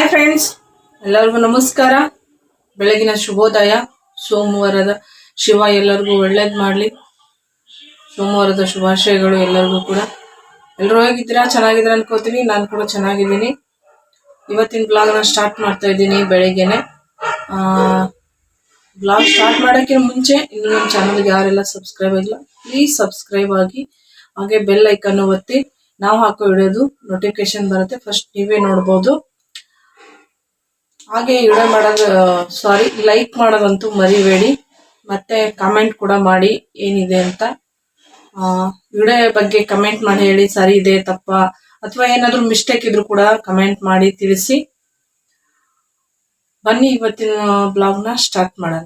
Hi friends ಎಲ್ಲರಿಗೂ ನಮಸ್ಕಾರ. ಬೆಳಗಿನ ಶುಭೋದಯ. ಸೋಮವಾರದ ಶಿವ ಎಲ್ಲರಿಗೂ ಒಳ್ಳೇದು ಮಾಡಲಿ. ಸೋಮವಾರದ ಶುಭಾಶಯಗಳು ಎಲ್ಲರಿಗೂ ಕೂಡ. ಎಲ್ಲರೂ ಹೇಗಿದ್ದೀರಾ? ಚೆನ್ನಾಗಿದ್ದೀರಾ ಅನ್ಕೋತೀನಿ. ನಾನು ಕೂಡ ಚೆನ್ನಾಗಿದ್ದೀನಿ. ಇವತ್ತಿನ ಬ್ಲಾಗ್ನ ಸ್ಟಾರ್ಟ್ ಮಾಡ್ತಾ ಇದ್ದೀನಿ ಬೆಳಗ್ಗೆನೆ. ಬ್ಲಾಗ್ ಸ್ಟಾರ್ಟ್ ಮಾಡೋಕ್ಕಿಂತ ಮುಂಚೆ ಇನ್ನು ನಮ್ಮ ಚಾನಲ್ಗೆ ಯಾರೆಲ್ಲ ಸಬ್ಸ್ಕ್ರೈಬ್ ಆಗಿಲ್ಲ ಪ್ಲೀಸ್ ಸಬ್ಸ್ಕ್ರೈಬ್ ಆಗಿ, ಹಾಗೆ ಬೆಲ್ ಐಕನ್ ಒತ್ತಿ. ನಾವು ಹಾಕೋ ಇಡೋದು ನೋಟಿಫಿಕೇಶನ್ ಬರುತ್ತೆ. ಫಸ್ಟ್ ನೀವೇ ನೋಡ್ಬೋದು. ಹಾಗೆ ವಿಡಿಯೋ ಮಾಡೋದು ಸಾರಿ ಲೈಕ್ ಮಾಡೋದಂತೂ ಮರಿಬೇಡಿ. ಮತ್ತೆ ಕಮೆಂಟ್ ಕೂಡ ಮಾಡಿ, ಏನಿದೆ ಅಂತ. ವಿಡಿಯೋ ಬಗ್ಗೆ ಕಮೆಂಟ್ ಮಾಡಿ ಹೇಳಿ, ಸರಿ ಇದೆ, ತಪ್ಪ, ಅಥವಾ ಏನಾದರೂ ಮಿಸ್ಟೇಕ್ ಇದ್ರೂ ಕೂಡ ಕಮೆಂಟ್ ಮಾಡಿ ತಿಳಿಸಿ. ಬನ್ನಿ, ಇವತ್ತಿನ ಬ್ಲಾಗ್ನ ಸ್ಟಾರ್ಟ್ ಮಾಡೋಣ.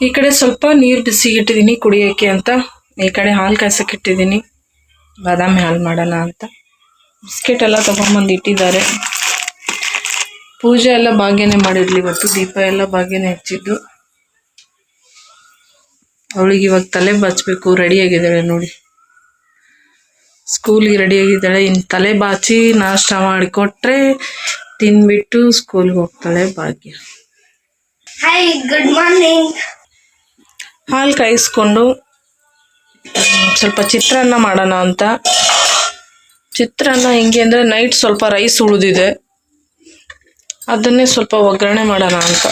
ಈ ಕಡೆ ಸ್ವಲ್ಪ ನೀರು ಬಿಸಿ ಇಟ್ಟಿದ್ದೀನಿ ಕುಡಿಯೋಕ್ಕೆ ಅಂತ. ಈ ಕಡೆ ಹಾಲು ಕಾಯ್ಸಕ್ಕೆ ಇಟ್ಟಿದ್ದೀನಿ ಬಾದಾಮಿ ಹಾಲು ಮಾಡೋಣ ಅಂತ. ಬಿಸ್ಕೆಟ್ ಎಲ್ಲ ತೊಗೊಂಬಂದು ಇಟ್ಟಿದ್ದಾರೆ. ಪೂಜೆ ಎಲ್ಲ ಭಾಗ್ಯನೇ ಮಾಡಿರಲಿ ಇವತ್ತು. ದೀಪ ಎಲ್ಲ ಭಾಗ್ಯನೇ ಹಚ್ಚಿದ್ದು. ಅವಳಿಗೆ ಇವಾಗ ತಲೆ ಬಾಚಬೇಕು ರೆಡಿಯಾಗಿದ್ದಾಳೆ ನೋಡಿ. ಸ್ಕೂಲಿಗೆ ರೆಡಿಯಾಗಿದ್ದಾಳೆ ಇನ್ನು ತಲೆ ಬಾಚಿ ನಾಷ್ಟ ಮಾಡಿಕೊಟ್ರೆ ತಿನ್ಬಿಟ್ಟು ಸ್ಕೂಲ್ಗೆ ಹೋಗ್ತಾಳೆ ಭಾಗ್ಯ. ಹಾಯ್ ಗುಡ್ ಮಾರ್ನಿಂಗ್ ಹಾಲು ಕಾಯಿಸ್ಕೊಂಡು ಸ್ವಲ್ಪ ಚಿತ್ರಾನ್ನ ಮಾಡೋಣ ಅಂತ. ಚಿತ್ರಾನ್ನ ಹೆಂಗೆ ಅಂದರೆ ನೈಟ್ ಸ್ವಲ್ಪ ರೈಸ್ ಉಳಿದಿದೆ. ಅದನ್ನೇ ಸ್ವಲ್ಪ ಒಗ್ಗರಣೆ ಮಾಡೋಣ ಅಂತ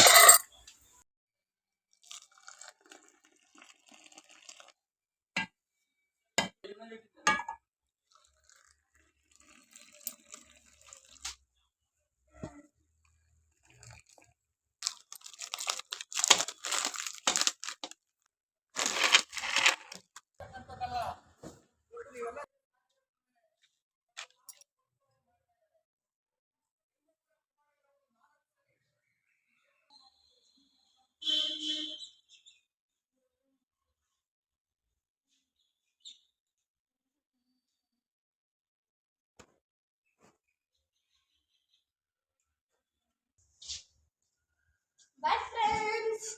ಬಾಯ್ ಫ್ರೆಂಡ್ಸ್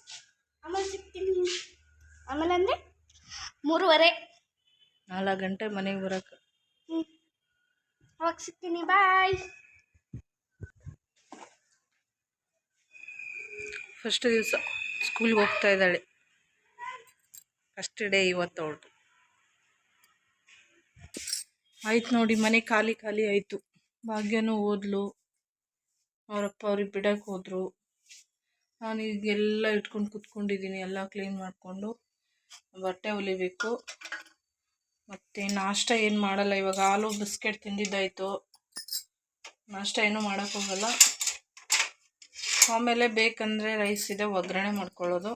ಆಮೇಲೆ ಸಿಗ್ತೀನಿ ಆಮೇಲೆ ಅಂದರೆ ಮೂರುವರೆ. ನಾಲ್ಕು ಗಂಟೆ ಮನೆಗೆ ಬರೋಕೆ ಹ್ಞೂ ಅವಾಗ ಸಿಗ್ತೀನಿ ಬಾಯ್. ಫಸ್ಟ್ ದಿವಸ ಸ್ಕೂಲ್ಗೆ ಹೋಗ್ತಾ ಇದ್ದಾಳೆ. ಫಸ್ಟ್ ಡೇ ಇವತ್ತು ಅವಳು ಆಯ್ತು ನೋಡಿ ಮನೆ ಖಾಲಿ ಖಾಲಿ ಆಯಿತು. ಭಾಗ್ಯನೂ ಓದ್ಲು. ಅವರಪ್ಪ ಅವ್ರಿಗೆ ಬಿಡಕ್ಕೆ ಹೋದರು. ನಾನು ಈಗೆಲ್ಲ ಇಟ್ಕೊಂಡು ಕುತ್ಕೊಂಡಿದ್ದೀನಿ ಎಲ್ಲ ಕ್ಲೀನ್ ಮಾಡಿಕೊಂಡು. ಬಟ್ಟೆ ಹೊಲಿಬೇಕು. ಮತ್ತು ನಾಷ್ಟ ಏನು ಮಾಡಲ್ಲ, ಇವಾಗ ಹಾಲು ಬಿಸ್ಕೆಟ್ ತಿಂದಿದ್ದಾಯಿತು. ನಾಷ್ಟ ಏನೂ ಮಾಡೋಕ್ಕೋಗಲ್ಲ ಆಮೇಲೆ ಬೇಕಂದರೆ ರೈಸ್ ಇದೆ, ಒಗ್ಗರಣೆ ಮಾಡ್ಕೊಳ್ಳೋದು.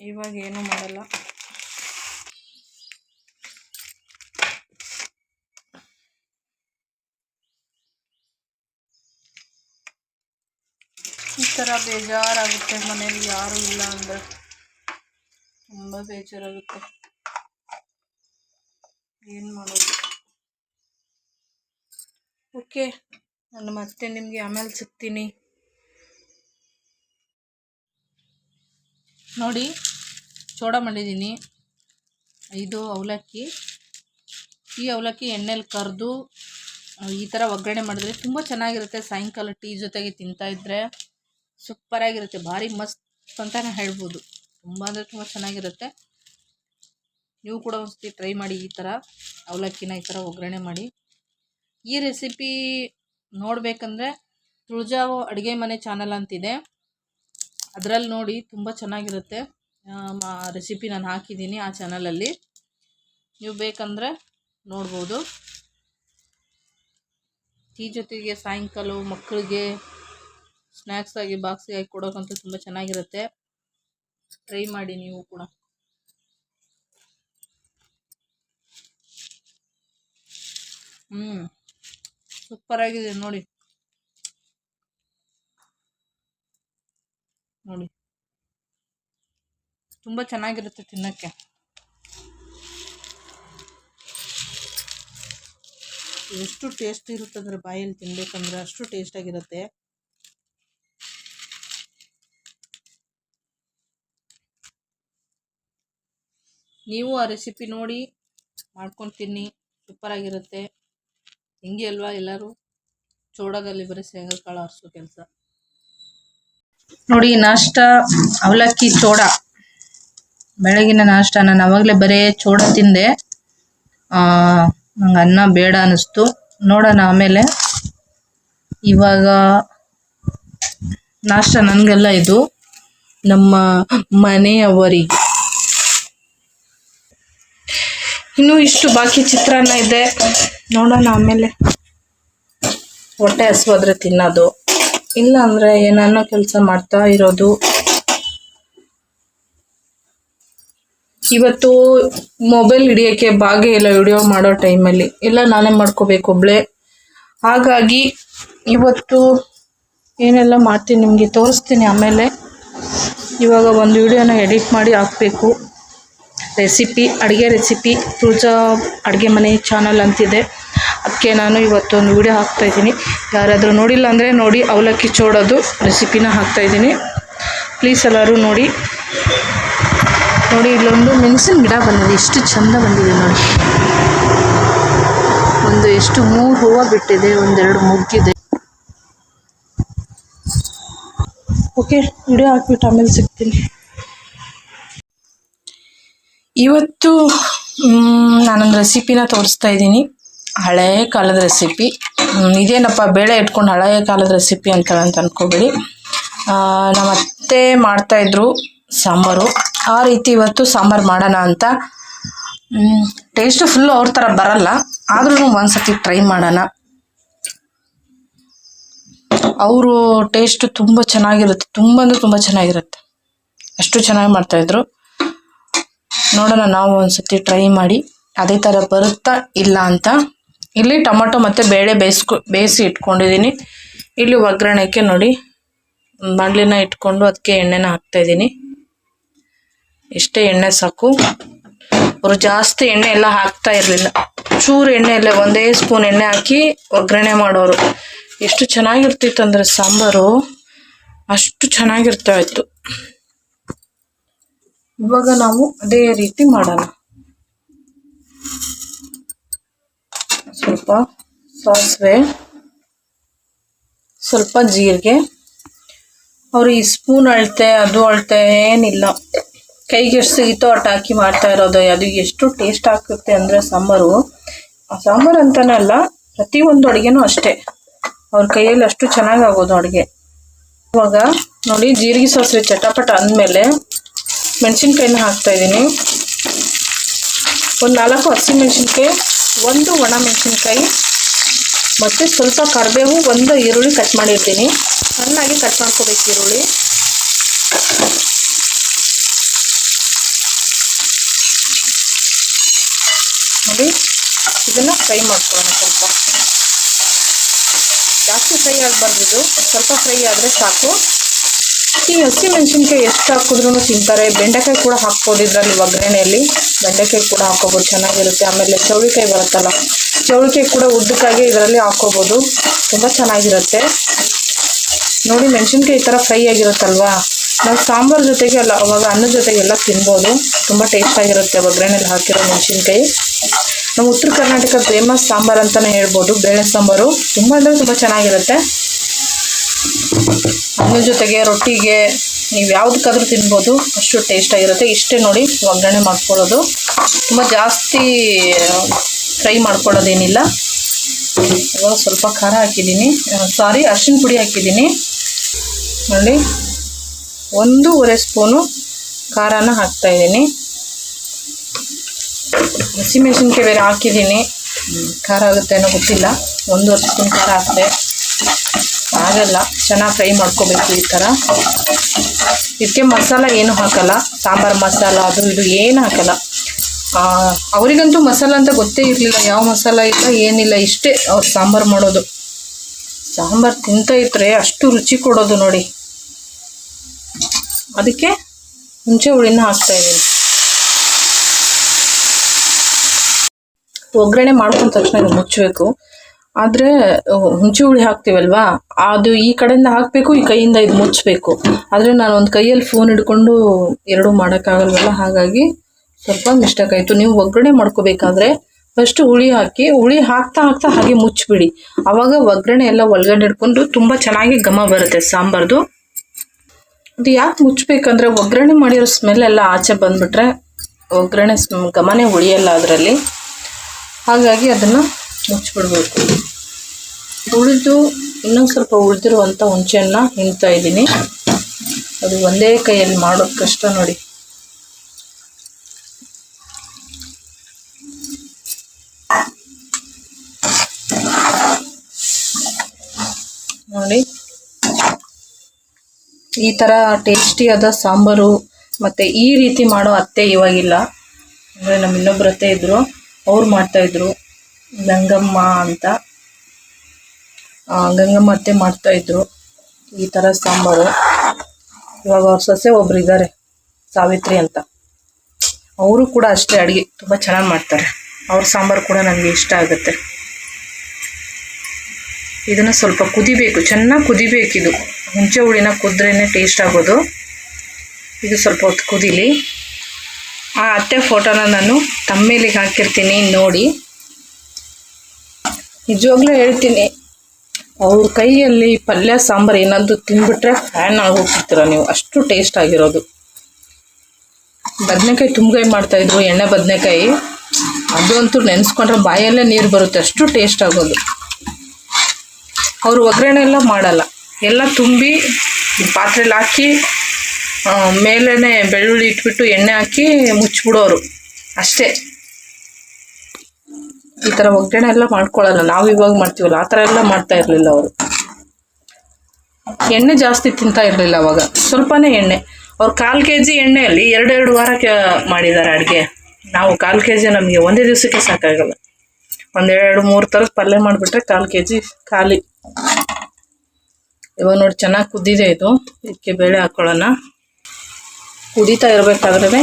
ಇವಾಗ ಏನೂ ಮಾಡಲ್ಲ. ಈ ಥರ ಬೇಜಾರಾಗುತ್ತೆ ಮನೇಲಿ ಯಾರೂ ಇಲ್ಲ ಅಂದರೆ. ತುಂಬ ಬೇಜಾರಾಗುತ್ತೆ. ಏನು ಮಾಡೋದು? ಓಕೆ, ನಾನು ಮತ್ತೆ ನಿಮಗೆ ಆಮೇಲೆ ಸಿಗ್ತೀನಿ. ನೋಡಿ, ಚೋಡ ಮಾಡಿದ್ದೀನಿ. ಐದು ಅವಲಕ್ಕಿ. ಈ ಅವಲಕ್ಕಿ ಎಣ್ಣೆಲಿ ಕರೆದು, ಈ ಥರ ಒಗ್ಗರಣೆ ಮಾಡಿದ್ರೆ ತುಂಬ ಚೆನ್ನಾಗಿರುತ್ತೆ. ಸಾಯಂಕಾಲ ಟೀ ಜೊತೆಗೆ ತಿಂತಾಯಿದ್ರೆ ಸೂಪರಾಗಿರುತ್ತೆ ಭಾರಿ ಮಸ್ತ್ ಅಂತಲೇ ಹೇಳ್ಬೋದು. ತುಂಬ ಅಂದರೆ ತುಂಬ ಚೆನ್ನಾಗಿರುತ್ತೆ. ನೀವು ಕೂಡ ಒಂದ್ಸತಿ ಟ್ರೈ ಮಾಡಿ ಈ ಥರ ಅವಲಕ್ಕಿನ ಈ ಥರ ಒಗ್ಗರಣೆ ಮಾಡಿ. ಈ ರೆಸಿಪಿ ನೋಡಬೇಕಂದ್ರೆ ತುಳಜಾವು ಅಡುಗೆ ಮನೆ ಚಾನಲ್ ಅಂತಿದೆ. ಅದರಲ್ಲಿ ನೋಡಿ ತುಂಬ ಚೆನ್ನಾಗಿರುತ್ತೆ. ರೆಸಿಪಿ ನಾನು ಹಾಕಿದ್ದೀನಿ ಆ ಚಾನಲಲ್ಲಿ ನೀವು ಬೇಕಂದರೆ ನೋಡ್ಬೋದು. ಟೀ ಜೊತೆಗೆ ಸಾಯಂಕಾಲ ಮಕ್ಕಳಿಗೆ ಸ್ನ್ಯಾಕ್ಸ್ ಆಗಿ ಬಾಕ್ಸಿಗೆ ಹಾಕಿ ಕೊಡೋಕ್ಕಂತೂ ತುಂಬ ಚೆನ್ನಾಗಿರುತ್ತೆ. ಟ್ರೈ ಮಾಡಿ ನೀವು ಕೂಡ. ಹ್ಞೂ ಸೂಪರಾಗಿದೆ ನೋಡಿ. ನೋಡಿ. ತುಂಬ ಚೆನ್ನಾಗಿರುತ್ತೆ ತಿನ್ನೋಕ್ಕೆ. ಎಷ್ಟು ಟೇಸ್ಟ್ ಇರುತ್ತೆ ಅಂದರೆ ಬಾಯಲ್ಲಿ ತಿನ್ಬೇಕಂದ್ರೆ ಅಷ್ಟು ಟೇಸ್ಟಾಗಿರುತ್ತೆ ನೀವು ಆ ರೆಸಿಪಿ ನೋಡಿ ಮಾಡ್ಕೊಂಡು ತಿನ್ನಿ ಸೂಪರಾಗಿರುತ್ತೆ ಹಿಂಗೆ ಅಲ್ವಾ ಎಲ್ಲರೂ? ಚೋಡದಲ್ಲಿ ಬರೀ ಶೇಂಗಾ ಕಾಳು ಹರಿಸೋ ಕೆಲಸ. ನೋಡಿ, ನಾಷ್ಟ, ಅವಲಕ್ಕಿ, ಚೋಡ. ಬೆಳಗಿನ ನಾಷ್ಟ, ನಾನು ಅವಾಗಲೇ ಬರೀ ಚೋಡ ತಿಂದೆ. ನಂಗೆ ಅನ್ನ ಬೇಡ ಅನ್ನಿಸ್ತು. ನೋಡೋಣ ಆಮೇಲೆ. ಇವಾಗ ನಾಷ್ಟ ನನಗೆಲ್ಲ ಇದು ನಮ್ಮ ಮನೆಯವರಿಗೆ. ಇನ್ನೂ ಇಷ್ಟು ಬಾಕಿ ಚಿತ್ರಾನ್ನ ಇದೆ. ನೋಡೋಣ ಆಮೇಲೆ. ಹೊಟ್ಟೆ ಹಸುವಾದ್ರೆ ತಿನ್ನೋದು. ಇಲ್ಲ ಅಂದರೆ ಏನನ್ನೋ ಕೆಲಸ ಮಾಡ್ತಾ ಇರೋದು. ಇವತ್ತು ಮೊಬೈಲ್ ಹಿಡಿಯೋಕ್ಕೆ ಭಾಗ್ಯ ಇಲ್ಲ ವಿಡಿಯೋ ಮಾಡೋ ಟೈಮಲ್ಲಿ. ಎಲ್ಲ ನಾನೇ ಮಾಡ್ಕೋಬೇಕು ಒಬ್ಳೆ. ಹಾಗಾಗಿ ಇವತ್ತು ಏನೆಲ್ಲ ಮಾಡ್ತೀನಿ ನಿಮಗೆ ತೋರಿಸ್ತೀನಿ ಆಮೇಲೆ. ಇವಾಗ ಒಂದು ವಿಡಿಯೋನ ಎಡಿಟ್ ಮಾಡಿ ಹಾಕಬೇಕು. ರೆಸಿಪಿ, ಅಡುಗೆ ರೆಸಿಪಿ ತುಳಜಾ ಅಡುಗೆ ಮನೆ ಚಾನಲ್ ಅಂತಿದೆ. ಅದಕ್ಕೆ ನಾನು ಇವತ್ತೊಂದು ವಿಡಿಯೋ ಹಾಕ್ತಾಯಿದ್ದೀನಿ ಯಾರಾದರೂ ನೋಡಿಲ್ಲ ಅಂದರೆ ನೋಡಿ, ಅವಲಕ್ಕಿ ಚೋಡೋದು ರೆಸಿಪಿನ ಹಾಕ್ತಾಯಿದ್ದೀನಿ ಪ್ಲೀಸ್ ಎಲ್ಲರೂ ನೋಡಿ. ನೋಡಿ, ಇಲ್ಲೊಂದು ಮೆಣಸಿನ ಗಿಡ ಬಂದಿದೆ. ಎಷ್ಟು ಚಂದ ಬಂದಿದೆ ನೋಡಿ. ಒಂದು ಎಷ್ಟು ಮೂರು ಹೂವು ಬಿಟ್ಟಿದೆ, ಒಂದೆರಡು ಮುಗ್ಗಿದೆ. ಓಕೆ ವಿಡಿಯೋ ಹಾಕ್ಬಿಟ್ಟು ಆಮೇಲೆ ಸಿಗ್ತೀನಿ. ಇವತ್ತು ನಾನೊಂದು ರೆಸಿಪಿನ ತೋರಿಸ್ತಾ ಇದ್ದೀನಿ. ಹಳೆಯ ಕಾಲದ ರೆಸಿಪಿ ಇದೇನಪ್ಪ, ಬೇಳೆ ಇಟ್ಕೊಂಡು ಹಳೆಯ ಕಾಲದ ರೆಸಿಪಿ ಅಂತ ಅಂತ ಅಂದ್ಕೋಬೇಡಿ ನಮ್ಮ ಅತ್ತೆ ಮಾಡ್ತಾಯಿದ್ರು ಸಾಂಬಾರು. ಆ ರೀತಿ ಇವತ್ತು ಸಾಂಬಾರು ಮಾಡೋಣ ಅಂತ. ಟೇಸ್ಟು ಫುಲ್ಲು ಅವ್ರ ಥರ ಬರಲ್ಲ. ಆದ್ರೂ ಒಂದ್ಸತಿ ಟ್ರೈ ಮಾಡೋಣ. ಅವರು ಟೇಸ್ಟು ತುಂಬ ಚೆನ್ನಾಗಿರುತ್ತೆ. ತುಂಬ ಅಂದರೆ ತುಂಬ ಚೆನ್ನಾಗಿರುತ್ತೆ. ಅಷ್ಟು ಚೆನ್ನಾಗಿ ಮಾಡ್ತಾಯಿದ್ರು ನೋಡೋಣ, ನಾವು ಒಂದ್ಸತಿ ಟ್ರೈ ಮಾಡಿ. ಅದೇ ಥರ ಬರುತ್ತಾ ಇಲ್ಲ ಅಂತ. ಇಲ್ಲಿ ಟೊಮೊಟೊ ಮತ್ತು ಬೇಳೆ ಬೇಯಿಸ್ಕೊ, ಬೇಯಿಸಿ ಇಟ್ಕೊಂಡಿದ್ದೀನಿ. ಇಲ್ಲಿ ಒಗ್ಗರಣೆಗೆ ನೋಡಿ ಬಾಣಲಿನ ಇಟ್ಕೊಂಡು ಅದಕ್ಕೆ ಎಣ್ಣೆನ ಹಾಕ್ತಾಯಿದ್ದೀನಿ. ಇಷ್ಟೇ ಎಣ್ಣೆ ಸಾಕು. ಅವರು ಜಾಸ್ತಿ ಎಣ್ಣೆ ಎಲ್ಲ ಹಾಕ್ತಾ ಇರಲಿಲ್ಲ. ಚೂರು ಎಣ್ಣೆ ಅಲ್ಲೇ ಒಂದೇ ಸ್ಪೂನ್ ಎಣ್ಣೆ ಹಾಕಿ ಒಗ್ಗರಣೆ ಮಾಡೋರು. ಎಷ್ಟು ಚೆನ್ನಾಗಿರ್ತಿತ್ತು ಅಂದರೆ ಸಾಂಬಾರು. ಅಷ್ಟು ಚೆನ್ನಾಗಿರ್ತಾ ಇತ್ತು ಇವಾಗ ನಾವು ಅದೇ ರೀತಿ ಮಾಡೋಣ. ಸ್ವಲ್ಪ ಸಾಸಿವೆ, ಸ್ವಲ್ಪ ಜೀರಿಗೆ. ಅವರು ಈ ಸ್ಪೂನ್ ಅಳತೆ, ಅದು ಅಳತೆ ಏನಿಲ್ಲ. ಕೈಗೆ ಎಷ್ಟು ಸಿಗುತ್ತೋ ಅಟ್ ಹಾಕಿ ಮಾಡ್ತಾ ಇರೋದು. ಅದು ಎಷ್ಟು ಟೇಸ್ಟ್ ಆಗುತ್ತೆ ಅಂದರೆ ಸಾಂಬಾರು. ಆ ಸಾಂಬಾರು ಅಂತಾನೆ ಅಲ್ಲ ಪ್ರತಿಯೊಂದು ಅಡುಗೆನೂ ಅಷ್ಟೇ. ಅವ್ರ ಕೈಯಲ್ಲಿ ಅಷ್ಟು ಚೆನ್ನಾಗಿ ಆಗೋದು ಅಡುಗೆ. ಇವಾಗ ನೋಡಿ, ಜೀರಿಗೆ ಸಾಸಿವೆ ಚಟಪಟ ಅಂದಮೇಲೆ ಮೆಣಸಿನ್ಕಾಯಿನ ಹಾಕ್ತಾ ಇದ್ದೀನಿ. ಒಂದು ನಾಲ್ಕು ಹಸಿ ಮೆಣಸಿನ್ಕಾಯಿ, ಒಂದು ಒಣ ಮೆಣಸಿನ್ಕಾಯಿ, ಮತ್ತು ಸ್ವಲ್ಪ ಕರಿಬೇವು, ಒಂದು ಈರುಳ್ಳಿ ಕಟ್ ಮಾಡಿರ್ತೀನಿ. ಸಣ್ಣಾಗಿ ಕಟ್ ಮಾಡ್ಕೋಬೇಕು ಈರುಳ್ಳಿ. ನೋಡಿ, ಇದನ್ನು ಫ್ರೈ ಮಾಡ್ಕೊಳ್ಳೋಣ ಸ್ವಲ್ಪ. ಜಾಸ್ತಿ ಫ್ರೈ ಆಗಬಾರ್ದು ಸ್ವಲ್ಪ ಫ್ರೈ ಆದರೆ ಸಾಕು. ಈ ಹಸಿ ಮೆಣಸಿನ್ಕಾಯಿ ಎಷ್ಟು ಹಾಕಿದ್ರೂ ತಿಂತಾರೆ. ಬೆಂಡೆಕಾಯಿ ಕೂಡ ಹಾಕ್ಬೋದು ಇದರಲ್ಲಿ ಒಗ್ಗರಣೆಯಲ್ಲಿ. ಬೆಂಡೆಕಾಯಿ ಕೂಡ ಹಾಕೋಬೋದು ಚೆನ್ನಾಗಿರುತ್ತೆ. ಆಮೇಲೆ ಚೌಳಿಕಾಯಿ ಬರುತ್ತಲ್ಲ, ಚೌಳಿಕಾಯಿ ಕೂಡ ಉದ್ದಕ್ಕಾಗಿ ಇದರಲ್ಲಿ ಹಾಕೋಬೋದು ತುಂಬ ಚೆನ್ನಾಗಿರುತ್ತೆ. ನೋಡಿ, ಮೆಣಸಿನ್ಕಾಯಿ ಈ ಥರ ಫ್ರೈ ಆಗಿರುತ್ತಲ್ವಾ? ನಾವು ಸಾಂಬಾರ್ ಜೊತೆಗೆ ಅಲ್ಲ, ಅವಾಗ ಅನ್ನದ ಜೊತೆಗೆಲ್ಲ ತಿನ್ಬೋದು. ತುಂಬ ಟೇಸ್ಟಾಗಿರುತ್ತೆ ಒಗ್ಗರಣೆಯಲ್ಲಿ ಹಾಕಿರೋ ಮೆಣಸಿನ್ಕಾಯಿ. ನಮ್ಮ ಉತ್ತರ ಕರ್ನಾಟಕ ಫೇಮಸ್ ಸಾಂಬಾರು ಅಂತಲೇ ಹೇಳ್ಬೋದು. ಬೇಳೆ ಸಾಂಬಾರು. ತುಂಬ ಅಂದರೆ ತುಂಬ ಚೆನ್ನಾಗಿರುತ್ತೆ. ಅನ್ನದ ಜೊತೆಗೆ ರೊಟ್ಟಿಗೆ ನೀವು ಯಾವುದಕ್ಕಾದ್ರೂ ತಿನ್ಬೋದು, ಅಷ್ಟು ಟೇಸ್ಟಾಗಿರುತ್ತೆ ಇಷ್ಟೇ ನೋಡಿ ಒಗ್ಗರಣೆ ಮಾಡ್ಕೊಳ್ಳೋದು. ತುಂಬ ಜಾಸ್ತಿ ಫ್ರೈ ಮಾಡ್ಕೊಳ್ಳೋದೇನಿಲ್ಲ. ಇವಾಗ ಸ್ವಲ್ಪ ಖಾರ ಹಾಕಿದ್ದೀನಿ. ಸಾರಿ ಅರಿಶಿನ ಪುಡಿ ಹಾಕಿದ್ದೀನಿ. ನೋಡಿ, ಒಂದೂವರೆ ಸ್ಪೂನು ಖಾರನ ಹಾಕ್ತಾಯಿದ್ದೀನಿ ಹಸಿಮೆಣಸಿನ್ಕಾಯಿ ಬೇರೆ ಹಾಕಿದ್ದೀನಿ. ಖಾರ ಆಗುತ್ತೆ ಅನ್ನೋ ಗೊತ್ತಿಲ್ಲ. ಒಂದೂವರೆ ಸ್ಪೂನ್ ಖಾರ ಹಾಕಿದೆ ಆಗಲ್ಲ. ಚೆನ್ನಾಗಿ ಫ್ರೈ ಮಾಡ್ಕೋಬೇಕು ಈ ಥರ. ಇದಕ್ಕೆ ಮಸಾಲ ಏನು ಹಾಕಲ್ಲ. ಸಾಂಬಾರು ಮಸಾಲ, ಅದು ಇದು ಏನು ಹಾಕಲ್ಲ. ಅವರಿಗಂತೂ ಮಸಾಲ ಅಂತ ಗೊತ್ತೇ ಇರಲಿಲ್ಲ. ಯಾವ ಮಸಾಲ ಇಲ್ಲ, ಏನಿಲ್ಲ. ಇಷ್ಟೇ ಅವ್ರು ಸಾಂಬಾರು ಮಾಡೋದು. ಸಾಂಬಾರು ತಿಂತ ಇದ್ರೆ ಅಷ್ಟು ರುಚಿ ಕೊಡೋದು ನೋಡಿ. ಅದಕ್ಕೆ ಹುಣಸೆ ಹುಳಿನ ಹಾಕ್ತಾ ಇದ್ದೀನಿ. ಒಗ್ಗರಣೆ ಮಾಡ್ಕೊಂಡ ತಕ್ಷಣ ಮುಚ್ಚಬೇಕು. ಆದರೆ ಹುಂಚಿ ಹುಳಿ ಹಾಕ್ತೀವಲ್ವಾ? ಅದು ಈ ಕಡೆಯಿಂದ ಹಾಕಬೇಕು, ಈ ಕೈಯಿಂದ ಇದು ಮುಚ್ಚಬೇಕು ಆದರೆ ನಾನು ಒಂದು ಕೈಯಲ್ಲಿ ಫೋನ್ ಹಿಡ್ಕೊಂಡು ಎರಡೂ ಮಾಡೋಕ್ಕಾಗಲ್ವಲ್ಲ? ಹಾಗಾಗಿ ಸ್ವಲ್ಪ ಮಿಸ್ಟೇಕ್ ಆಯಿತು. ನೀವು ಒಗ್ಗರಣೆ ಮಾಡ್ಕೋಬೇಕಾದ್ರೆ ಫಸ್ಟ್ ಹುಳಿ ಹಾಕಿ, ಹುಳಿ ಹಾಕ್ತಾ ಹಾಕ್ತಾ ಹಾಗೆ ಮುಚ್ಚಿಬಿಡಿ ಆವಾಗ ಒಗ್ಗರಣೆ ಎಲ್ಲ ಒಳಗಡೆ ಹಿಡ್ಕೊಂಡು ತುಂಬ ಚೆನ್ನಾಗಿ ಘಮ ಬರುತ್ತೆ ಸಾಂಬಾರ್ದು. ಅದು ಯಾಕೆ ಮುಚ್ಚಬೇಕಂದ್ರೆ ಒಗ್ಗರಣೆ ಮಾಡಿರೋ ಸ್ಮೆಲ್ ಎಲ್ಲ ಆಚೆ ಬಂದುಬಿಟ್ರೆ ಒಗ್ಗರಣೆ ಸ್ಮ್ ಘಮನೇ ಉಳಿಯಲ್ಲ ಅದರಲ್ಲಿ. ಹಾಗಾಗಿ ಅದನ್ನು ಮುಚ್ಚಿಬಿಡ್ಬೇಕು. ಉಳಿದು ಇನ್ನೊಂದು ಸ್ವಲ್ಪ ಉಳಿದಿರುವಂಥ ಹುಣಸೆಹಣ್ಣ ಹಿಂಡ್ತಾ ಇದ್ದೀನಿ. ಅದು ಒಂದೇ ಕೈಯಲ್ಲಿ ಮಾಡೋದು ಕಷ್ಟ ನೋಡಿ. ನೋಡಿ. ಈ ಥರ ಟೇಸ್ಟಿಯಾದ ಸಾಂಬಾರು ಮತ್ತು ಈ ರೀತಿ ಮಾಡೋ ಅತ್ತೆ ಇವಾಗಿಲ್ಲ. ಅಂದರೆ ನಮ್ಮ ಇನ್ನೊಬ್ಬರ ಅತ್ತೆ ಇದ್ದರು ಅವ್ರು ಮಾಡ್ತಾಯಿದ್ರು ಗಂಗಮ್ಮ ಅಂತ. ಗಂಗಮ್ಮ ಅತ್ತೆ ಮಾಡ್ತಾಯಿದ್ರು ಈ ಥರ ಸಾಂಬಾರು. ಇವಾಗ ಅವ್ರ ಸೊಸೆ ಒಬ್ರು ಇದ್ದಾರೆ ಸಾವಿತ್ರಿ ಅಂತ. ಅವರು ಕೂಡ ಅಷ್ಟೇ ಅಡುಗೆ ತುಂಬ ಚೆನ್ನಾಗಿ ಮಾಡ್ತಾರೆ. ಅವ್ರ ಸಾಂಬಾರು ಕೂಡ ನನಗೆ ಇಷ್ಟ ಆಗುತ್ತೆ. ಇದನ್ನು ಸ್ವಲ್ಪ ಕುದಿಬೇಕು, ಚೆನ್ನಾಗಿ ಕುದಿಬೇಕಿದು ಹುಂಚೆ ಹುಳಿನ ಕುದ್ರೇ ಟೇಸ್ಟ್ ಆಗೋದು. ಇದು ಸ್ವಲ್ಪ ಹೊತ್ತು ಕುದಿಲಿ. ಆ ಅತ್ತೆ ಫೋಟೋನ ನಾನು ತಮ್ಮೇಲಿಗೆ ಹಾಕಿರ್ತೀನಿ ನೋಡಿ. ನಿಜವಾಗ್ಲೂ ಹೇಳ್ತೀನಿ. ಅವ್ರ ಕೈಯಲ್ಲಿ ಪಲ್ಯ, ಸಾಂಬಾರು ಏನಾದರೂ ತಿಂದ್ಬಿಟ್ರೆ ಫ್ಯಾನ್ ಆಗೋಗ್ತಿರ್ತೀರ ನೀವು. ಅಷ್ಟು ಟೇಸ್ಟ್ ಆಗಿರೋದು. ಬದನೆಕಾಯಿ ತುಂಬ್ಗಾಯಿ ಮಾಡ್ತಾಯಿದ್ರು ಎಣ್ಣೆ ಬದನೆಕಾಯಿ. ಅದು ಅಂತೂ ನೆನೆಸ್ಕೊಂಡ್ರೆ ಬಾಯಲ್ಲೇ ನೀರು ಬರುತ್ತೆ. ಅಷ್ಟು ಟೇಸ್ಟ್ ಆಗೋದು. ಅವರು ಒಗ್ಗರಣೆ ಎಲ್ಲ ಮಾಡಲ್ಲ. ಎಲ್ಲ ತುಂಬಿ ಪಾತ್ರೆಲಿ ಹಾಕಿ ಮೇಲೇ ಬೆಳ್ಳುಳ್ಳಿ ಇಟ್ಬಿಟ್ಟು ಎಣ್ಣೆ ಹಾಕಿ ಮುಚ್ಚಿಬಿಡೋರು ಅಷ್ಟೇ. ಈ ಥರ ಒಗ್ಗರಣೆ ಎಲ್ಲ ಮಾಡ್ಕೊಳ್ಳಲ್ಲ ನಾವು ಇವಾಗ ಮಾಡ್ತೀವಲ್ಲ, ಆ ಥರ ಎಲ್ಲ ಮಾಡ್ತಾ ಇರಲಿಲ್ಲ ಅವರು. ಎಣ್ಣೆ ಜಾಸ್ತಿ ತಿಂತಾ ಇರಲಿಲ್ಲ ಅವಾಗ. ಸ್ವಲ್ಪನೇ ಎಣ್ಣೆ. ಅವ್ರು ಕಾಲು ಕೆ ಜಿ ಎಣ್ಣೆಯಲ್ಲಿ ಎರಡೆರಡು ವಾರಕ್ಕೆ ಮಾಡಿದ್ದಾರೆ ಅಡುಗೆ. ನಾವು ಕಾಲು ಕೆ ಜಿ ನಮಗೆ ಒಂದೇ ದಿವಸಕ್ಕೆ ಸಾಕಾಗಲ್ಲ. ಒಂದೆರಡು ಮೂರು ಥರದ ಪಲ್ಯ ಮಾಡಿಬಿಟ್ರೆ ಕಾಲು ಕೆ ಜಿ ಖಾಲಿ. ಇವಾಗ ನೋಡಿ ಚೆನ್ನಾಗಿ ಕುದ್ದಿದೆ ಇದು. ಇದಕ್ಕೆ ಬೇಳೆ ಹಾಕ್ಕೊಳ್ಳೋಣ ಕುದೀತಾ ಇರಬೇಕಾದ್ರೆ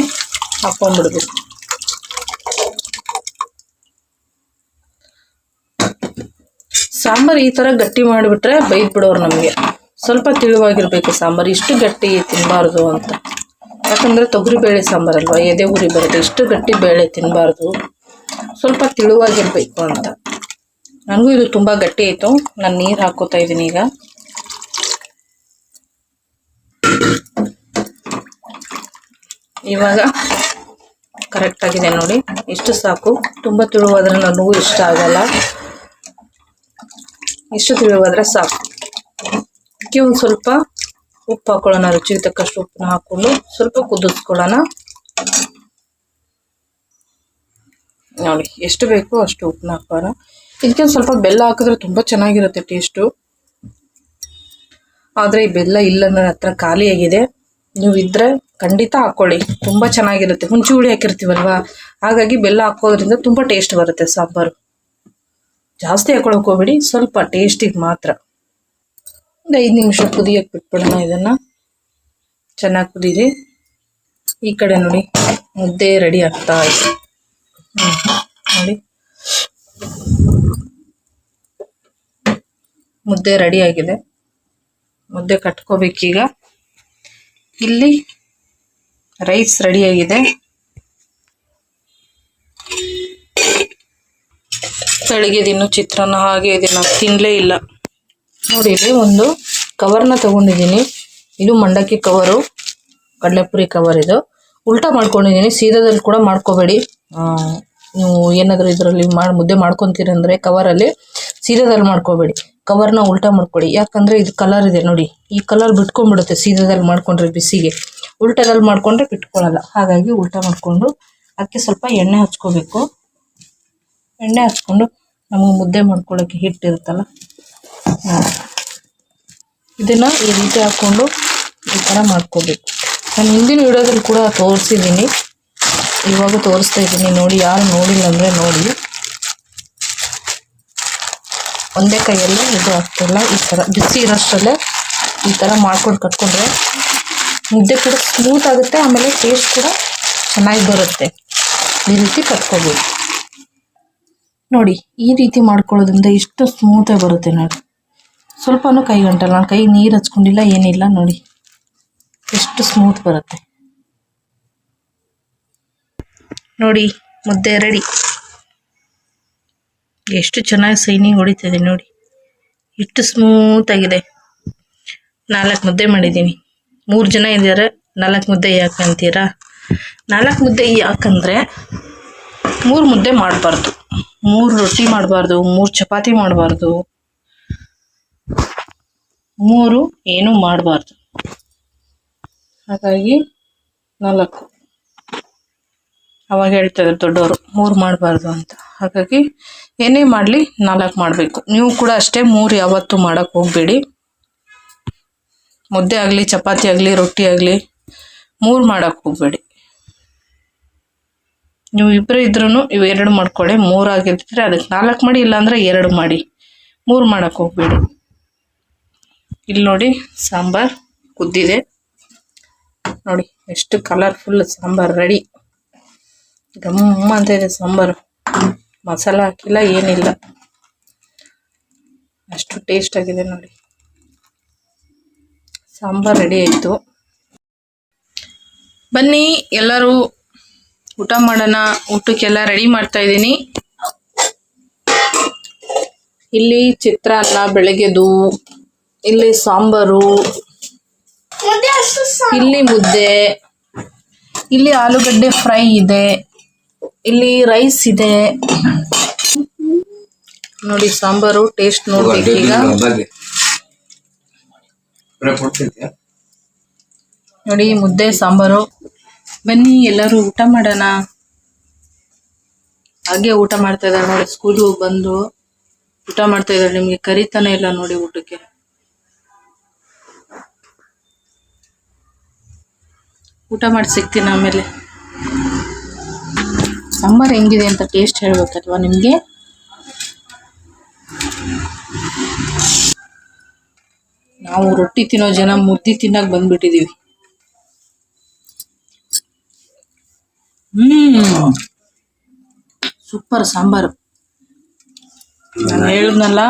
ಹಾಕ್ಕೊಂಬಿಡ್ಬೇಕು ಸಾಂಬಾರು ಈ ಥರ ಗಟ್ಟಿ ಮಾಡಿಬಿಟ್ರೆ ಬೈದು ಬಿಡೋರು ನಮಗೆ. ಸ್ವಲ್ಪ ತಿಳುವಾಗಿರಬೇಕು ಸಾಂಬಾರು, ಇಷ್ಟು ಗಟ್ಟಿ ತಿನ್ನಬಾರ್ದು ಅಂತ. ಯಾಕಂದರೆ ತೊಗರಿಬೇಳೆ ಸಾಂಬಾರಲ್ವ ಎದೆ ಉರಿ ಬರುತ್ತೆ, ಇಷ್ಟು ಗಟ್ಟಿ ಬೇಳೆ ತಿನ್ನಬಾರ್ದು ಸ್ವಲ್ಪ ತಿಳುವಾಗಿರಬೇಕು ಅಂತ. ನನಗೂ ಇದು ತುಂಬ ಗಟ್ಟಿ ಆಯಿತು. ನಾನು ನೀರು ಹಾಕೋತಾ ಇದ್ದೀನಿ ಈಗ. ಇವಾಗ ಕರೆಕ್ಟಾಗಿದೆ ನೋಡಿ. ಇಷ್ಟು ಸಾಕು. ತುಂಬ ತಿಳುವಾದ್ರೆ ನನಗೂ ಇಷ್ಟ ಆಗಲ್ಲ. ಇಷ್ಟು ತಿಳಿವಾದ್ರೆ ಸಾಕು. ಅದಕ್ಕೆ ಒಂದು ಸ್ವಲ್ಪ ಉಪ್ಪು ಹಾಕೊಳ್ಳೋಣ, ರುಚಿಗೆ ತಕ್ಕಷ್ಟು ಉಪ್ಪನ್ನ ಹಾಕ್ಕೊಂಡು ಸ್ವಲ್ಪ ಕುದಿಸ್ಕೊಳ್ಳೋಣ. ನೋಡಿ, ಎಷ್ಟು ಬೇಕೋ ಅಷ್ಟು ಉಪ್ಪನ್ನ ಹಾಕೋಣ. ಇದಕ್ಕೆ ಒಂದು ಸ್ವಲ್ಪ ಬೆಲ್ಲ ಹಾಕಿದ್ರೆ ತುಂಬ ಚೆನ್ನಾಗಿರುತ್ತೆ ಟೇಸ್ಟು ಆದರೆ ಈ ಬೆಲ್ಲ ಇಲ್ಲ ನನ್ನ ಹತ್ರ ಖಾಲಿಯಾಗಿದೆ ನೀವು ಇದ್ದರೆ ಖಂಡಿತ ಹಾಕ್ಕೊಳ್ಳಿ ತುಂಬ ಚೆನ್ನಾಗಿರುತ್ತೆ. ಹುಂಚಿ ಹುಳಿ ಹಾಕಿರ್ತೀವಲ್ವಾ? ಹಾಗಾಗಿ ಬೆಲ್ಲ ಹಾಕೋದ್ರಿಂದ ತುಂಬ ಟೇಸ್ಟ್ ಬರುತ್ತೆ ಸಾಂಬಾರು. ಜಾಸ್ತಿ ಹಾಕೊಳಕ್ ಹೋಗ್ಬೇಡಿ, ಸ್ವಲ್ಪ ಟೇಸ್ಟಿಗೆ ಮಾತ್ರ. ಒಂದು ಐದು ನಿಮಿಷ ಕುದಿಯಕ್ಕೆ ಬಿಟ್ಬಿಡೋಣ ಇದನ್ನು. ಚೆನ್ನಾಗಿ ಕುದೀರಿ. ಈ ಕಡೆ ನೋಡಿ, ಮುದ್ದೆ ರೆಡಿ ಆಗ್ತಾ ಇದೆ. ನೋಡಿ. ಮುದ್ದೆ ರೆಡಿ ಆಗಿದೆ. ಮುದ್ದೆ ಕಟ್ಕೋಬೇಕೀಗ. ಇಲ್ಲಿ ರೈಸ್ ರೆಡಿಯಾಗಿದೆ ಬೆಳಿಗ್ಗೆ ದಿನ ಚಿತ್ರಾನ್ನ ಹಾಗೆ ಇದೆ ನಾನು ತಿನ್ನಲೇ ಇಲ್ಲ. ನೋಡಿ, ಇಲ್ಲಿ ಒಂದು ಕವರ್ನ ತಗೊಂಡಿದ್ದೀನಿ. ಇದು ಮಂಡಕ್ಕಿ ಕವರು ಕಡಲೆಪುರಿ ಕವರ್ ಇದು. ಉಲ್ಟಾ ಮಾಡ್ಕೊಂಡಿದ್ದೀನಿ. ಸೀದಾದಲ್ಲಿ ಕೂಡ ಮಾಡ್ಕೋಬೇಡಿ. ನೀವು ಏನಾದರೂ ಇದರಲ್ಲಿ ಮಾಡಿ, ಮುದ್ದೆ ಮಾಡ್ಕೊತೀರಂದರೆ ಕವರಲ್ಲಿ ಸೀದಾದಲ್ಲಿ ಮಾಡ್ಕೋಬೇಡಿ. ಕವರ್ನ ಉಲ್ಟಾ ಮಾಡ್ಕೊಡಿ. ಯಾಕಂದರೆ ಇದು ಕಲರ್ ಇದೆ, ನೋಡಿ. ಈ ಕಲರ್ ಬಿಟ್ಕೊಂಡ್ಬಿಡುತ್ತೆ ಸೀದಾದಲ್ಲಿ ಮಾಡ್ಕೊಂಡ್ರೆ ಬಿಸಿಗೆ. ಉಲ್ಟಾದಲ್ಲಿ ಮಾಡ್ಕೊಂಡ್ರೆ ಬಿಟ್ಕೊಳ್ಳಲ್ಲ ಹಾಗಾಗಿ ಉಲ್ಟಾ ಮಾಡಿಕೊಂಡು ಅದಕ್ಕೆ ಸ್ವಲ್ಪ ಎಣ್ಣೆ ಹಚ್ಕೋಬೇಕು. ಎಣ್ಣೆ ಹಚ್ಕೊಂಡು ನಮಗೆ ಮುದ್ದೆ ಮಾಡ್ಕೊಳ್ಳೋಕ್ಕೆ ಹಿಟ್ಟಿರುತ್ತಲ್ಲ ಇದನ್ನು ಈ ರೀತಿ ಹಾಕ್ಕೊಂಡು ಈ ಥರ ಮಾಡ್ಕೋಬೇಕು. ನಾನು ಹಿಂದಿನ ವಿಡಿಯೋದಲ್ಲಿ ಕೂಡ ತೋರಿಸಿದ್ದೀನಿ ಇವಾಗ ತೋರಿಸ್ತಾ ಇದ್ದೀನಿ. ನೋಡಿ, ಯಾರು ನೋಡಿಲ್ಲ ಅಂದರೆ ನೋಡಿ. ಒಂದೇ ಕೈಯಲ್ಲಿ ಇದು ಆಗ್ತಿಲ್ಲ ಈ ಥರ ಬಿಸಿ ಇರೋಷ್ಟರಲ್ಲೇ ಈ ಥರ ಮಾಡ್ಕೊಂಡು ಕಟ್ಕೊಂಡ್ರೆ ಮುದ್ದೆ ಕೂಡ ಸ್ಮೂತ್ ಆಗುತ್ತೆ, ಆಮೇಲೆ ಟೇಸ್ಟ್ ಕೂಡ ಚೆನ್ನಾಗಿ ಬರುತ್ತೆ. ಈ ರೀತಿ ಕಟ್ಕೋಬೇಕು. ನೋಡಿ, ಈ ರೀತಿ ಮಾಡ್ಕೊಳ್ಳೋದ್ರಿಂದ ಎಷ್ಟು ಸ್ಮೂತಾಗಿ ಬರುತ್ತೆ ನೋಡಿ. ಸ್ವಲ್ಪನೂ ಕೈ ಗಂಟಲ್ಲ ನಾನು ಕೈ ನೀರು ಹಚ್ಕೊಂಡಿಲ್ಲ, ಏನಿಲ್ಲ ನೋಡಿ. ಎಷ್ಟು ಸ್ಮೂತ್ ಬರುತ್ತೆ. ನೋಡಿ, ಮುದ್ದೆ ರೆಡಿ ಎಷ್ಟು ಚೆನ್ನಾಗಿ ಸೈನಿಂಗ್ ಹೊಡಿತಿದೆ ನೋಡಿ. ಎಷ್ಟು ಸ್ಮೂತ್ ಆಗಿದೆ. ನಾಲ್ಕು ಮುದ್ದೆ ಮಾಡಿದ್ದೀನಿ. ಮೂರು ಜನ ಇದ್ದಾರೆ, ನಾಲ್ಕು ಮುದ್ದೆ ಯಾಕೆ ಅಂತೀರಾ? ನಾಲ್ಕು ಮುದ್ದೆ ಯಾಕಂದರೆ ಮೂರು ಮುದ್ದೆ ಮಾಡಬಾರ್ದು. ಮೂರು ರೊಟ್ಟಿ ಮಾಡಬಾರ್ದು, ಮೂರು ಚಪಾತಿ ಮಾಡಬಾರ್ದು. ಮೂರು ಏನೂ ಮಾಡಬಾರ್ದು. ಹಾಗಾಗಿ ನಾಲ್ಕು. ಅವಾಗ ಹೇಳ್ತಾರೆ ದೊಡ್ಡವರು, ಮೂರು ಮಾಡಬಾರ್ದು ಅಂತ. ಹಾಗಾಗಿ ಏನೇ ಮಾಡಲಿ ನಾಲ್ಕು ಮಾಡಬೇಕು. ನೀವು ಕೂಡ ಅಷ್ಟೇ ಮೂರು ಯಾವತ್ತೂ ಮಾಡೋಕ್ಕೆ ಹೋಗಬೇಡಿ. ಮುದ್ದೆ ಆಗಲಿ, ಚಪಾತಿ ಆಗಲಿ, ರೊಟ್ಟಿ ಆಗಲಿ, ಮೂರು ಮಾಡೋಕ್ಕೆ ಹೋಗಬೇಡಿ. ನೀವು ಇಬ್ಬರು ಇದ್ರೂ ಇವು ಎರಡು ಮಾಡ್ಕೊಳ್ಳಿ ಮೂರು ಆಗಿರ್ತಿದ್ರೆ ಅದಕ್ಕೆ ನಾಲ್ಕು ಮಾಡಿ, ಇಲ್ಲಾಂದರೆ ಎರಡು ಮಾಡಿ. ಮೂರು ಮಾಡೋಕ್ಕೆ ಹೋಗ್ಬೇಡಿ. ಇಲ್ಲಿ ನೋಡಿ ಸಾಂಬಾರು ಕುದ್ದಿದೆ. ನೋಡಿ ಎಷ್ಟು ಕಲರ್ಫುಲ್ ಸಾಂಬಾರು ರೆಡಿ ಗಮ್ಮ ಅಂತ ಇದೆ ಸಾಂಬಾರು. ಮಸಾಲ ಹಾಕಿಲ್ಲ, ಏನಿಲ್ಲ. ಅಷ್ಟು ಟೇಸ್ಟ್ ಆಗಿದೆ ನೋಡಿ. ಸಾಂಬಾರು ರೆಡಿ ಆಯಿತು. ಬನ್ನಿ ಎಲ್ಲರೂ ಊಟ ಮಾಡೋಣ ಊಟಕ್ಕೆಲ್ಲ ರೆಡಿ ಮಾಡ್ತಾ ಇದ್ದೀನಿ. ಇಲ್ಲಿ ಚಿತ್ರಾನ್ನ ಬೆಳಗ್ಗೆದು ಇಲ್ಲಿ ಸಾಂಬಾರು. ಇಲ್ಲಿ ಮುದ್ದೆ. ಇಲ್ಲಿ ಆಲೂಗಡ್ಡೆ ಫ್ರೈ ಇದೆ. ಇಲ್ಲಿ ರೈಸ್ ಇದೆ. ನೋಡಿ ಸಾಂಬಾರು ಟೇಸ್ಟ್ ನೋಡ್ಬೇಕು ಈಗ. ನೋಡಿ ಮುದ್ದೆ ಸಾಂಬಾರು. ಬನ್ನಿ, ಎಲ್ಲರೂ ಊಟ ಮಾಡೋಣ. ಹಾಗೆ ಊಟ ಮಾಡ್ತಾ ಇದ್ದಾರೆ ನೋಡಿ ಸ್ಕೂಲ್ ಹೋಗಿ ಬಂದು ಊಟ ಮಾಡ್ತಾ ಇದ್ದಾರೆ. ನಿಮ್ಗೆ ಕರಿತಾನೆ ಇಲ್ಲ ನೋಡಿ ಊಟಕ್ಕೆ. ಊಟ ಮಾಡಿ ಸಿಗ್ತೀನಿ ಆಮೇಲೆ. ಸಾಂಬಾರು ಹೆಂಗಿದೆ ಅಂತ ಟೇಸ್ಟ್ ಹೇಳ್ಬೇಕಲ್ವಾ ನಿಮಗೆ? ನಾವು ರೊಟ್ಟಿ ತಿನ್ನೋ ಜನ ಮುದ್ದೆ ತಿನ್ನಕ್ಕೆ ಬಂದ್ಬಿಟ್ಟಿದೀವಿ. ಹ್ಮ್. ಸೂಪರ್ ಸಾಂಬಾರು. ನಾನು ಹೇಳಿದ್ನಲ್ಲ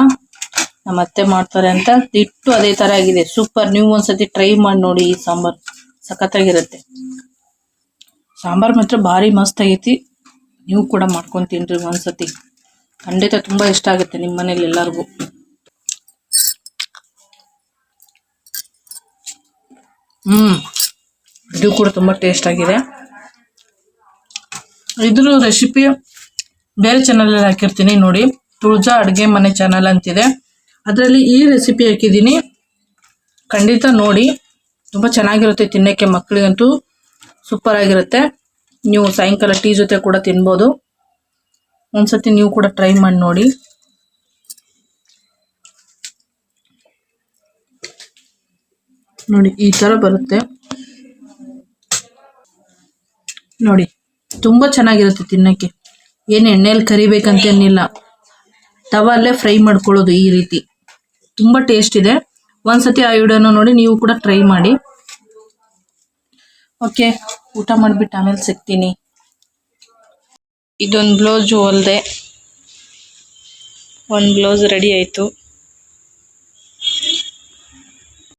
ನಮ್ಮ ಅತ್ತೆ ಮಾಡ್ತಾರೆ ಅಂತ ಇಟ್ಟು ಅದೇ ತರ ಆಗಿದೆ. ಸೂಪರ್, ನೀವು ಒಂದ್ಸತಿ ಟ್ರೈ ಮಾಡಿ ನೋಡಿ ಈ ಸಾಂಬಾರು. ಸಖತ್ತಾಗಿರುತ್ತೆ. ಸಾಂಬಾರ್ ಮಾತ್ರ ಭಾರಿ ಮಸ್ತ್ ಆಗೈತಿ. ನೀವು ಕೂಡ ಮಾಡ್ಕೊಂಡು ತಿನ್ರಿ ಒಂದ್ಸತಿ. ಖಂಡಿತ ತುಂಬಾ ಇಷ್ಟ ಆಗುತ್ತೆ ನಿಮ್ಮ ಮನೇಲಿ ಎಲ್ಲರಿಗೂ. ಹ್ಮ್. ಇದು ಕೂಡ ತುಂಬಾ ಟೇಸ್ಟ್ ಆಗಿದೆ. ಇದ್ರ ರೆಸಿಪಿ ಬೇರೆ ಚಾನಲಲ್ಲಿ ಹಾಕಿರ್ತೀನಿ ನೋಡಿ. ತುಳಜಾ ಅಡುಗೆ ಮನೆ ಚಾನಲ್ ಅಂತಿದೆ. ಅದರಲ್ಲಿ ಈ ರೆಸಿಪಿ ಹಾಕಿದ್ದೀನಿ. ಖಂಡಿತ ನೋಡಿ. ತುಂಬ ಚೆನ್ನಾಗಿರುತ್ತೆ ತಿನ್ನೋಕ್ಕೆ ಮಕ್ಕಳಿಗಂತೂ ಸೂಪರ್ ಆಗಿರುತ್ತೆ. ನೀವು ಸಾಯಂಕಾಲ ಟೀ ಜೊತೆ ಕೂಡ ತಿನ್ಬೋದು. ಒಂದ್ಸತಿ ನೀವು ಕೂಡ ಟ್ರೈ ಮಾಡಿ ನೋಡಿ. ನೋಡಿ, ಈ ಥರ ಬರುತ್ತೆ. ನೋಡಿ. ತುಂಬ ಚೆನ್ನಾಗಿರುತ್ತೆ ತಿನ್ನೋಕ್ಕೆ. ಏನು ಎಣ್ಣೆಯಲ್ಲಿ ಕರಿಬೇಕಂತೇನಿಲ್ಲ ತವಲ್ಲೇ ಫ್ರೈ ಮಾಡ್ಕೊಳ್ಳೋದು ಈ ರೀತಿ. ತುಂಬ ಟೇಸ್ಟ್ ಇದೆ. ಒಂದ್ಸತಿ ಆ ವಿಡಿಯೋನ ನೋಡಿ ನೀವು ಕೂಡ ಟ್ರೈ ಮಾಡಿ. ಓಕೆ ಊಟ ಮಾಡಿಬಿಟ್ಟು ಆಮೇಲೆ ಸಿಗ್ತೀನಿ. ಇದೊಂದು ಬ್ಲೌಸು ಹೊಲ್ದೆ ಒಂದು ಬ್ಲೌಸ್ ರೆಡಿ ಆಯಿತು.